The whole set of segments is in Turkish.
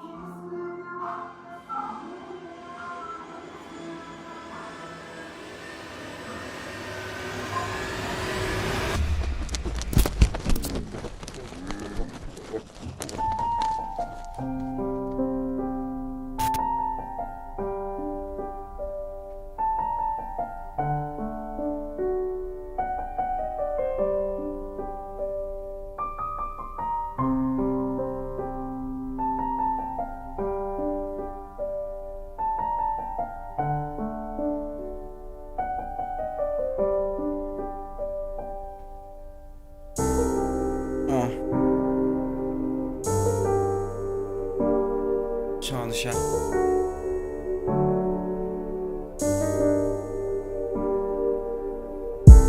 Christmas. Çalışan.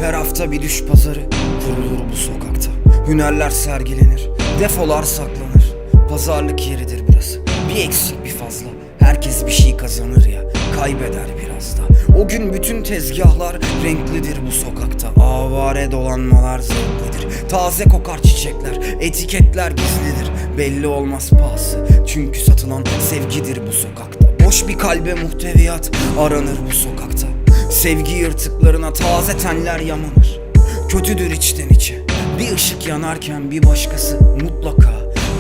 Her hafta bir düş pazarı kurulur bu sokakta. Hünerler sergilenir, defolar saklanır. Pazarlık yeridir burası. Bir eksik bir fazla. Herkes bir şey kazanır ya, kaybeder biraz da. O gün bütün tezgahlar renklidir bu sokakta. Avare dolanmalar zevklidir. Taze kokar çiçekler, etiketler gizlidir. Belli olmaz pahası. Çünkü satılan sevgidir bu sokakta. Boş bir kalbe muhteviyat aranır bu sokakta. Sevgi yırtıklarına taze tenler yamanır Kötüdür içten içe Bir ışık yanarken bir başkası mutlaka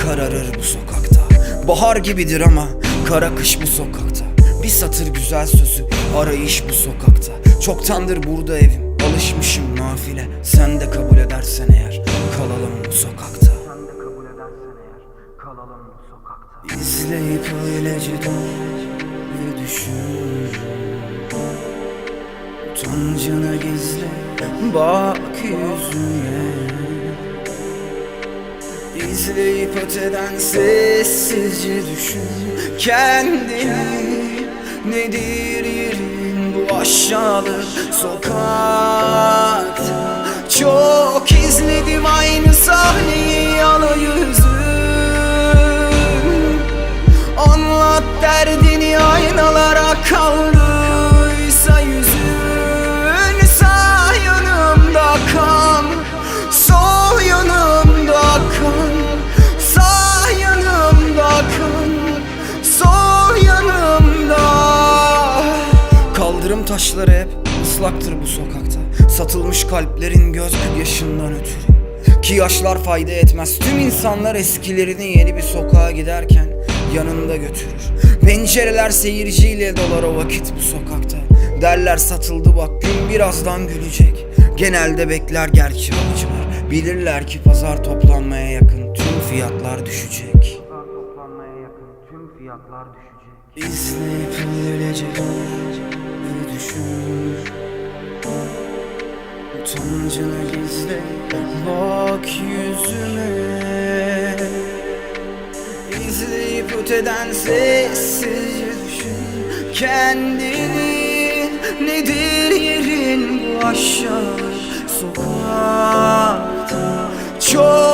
kararır bu sokakta Bahar gibidir ama kara kış bu sokakta Bir satır güzel sözü arayış bu sokakta. Çoktandır burada evim alışmışım nafile. Sen de kabul edersen eğer kalalım bu sokakta. Sen de kabul edersen eğer kalalım bu sokakta. İzleyip öylece dön ve düşün. Utancını gizle bak yüzüne. İzleyip öteden sessizce düşün Kendini nedir yerin bu aşağılık sokakta Çok Kaldırım taşları hep ıslaktır bu sokakta. Satılmış kalplerin göz yaşından ötürü. Ki yaşlar fayda etmez. Tüm insanlar eskilerini yeni bir sokağa giderken yanında götürür. Pencereler seyirciyle dolar o vakit bu sokakta. Derler satıldı bak gün birazdan gülecek. Genelde bekler gerçi alıcılar Bilirler ki pazar toplanmaya yakın tüm fiyatlar düşecek. Pazar toplanmaya yakın tüm fiyatlar düşecek İzleyip öylece ve düşün Utancını gizle bak yüzüme. İzleyip öteden sessizce düşün Kendini. Nedir yerin bu aşağı sokakta? Çok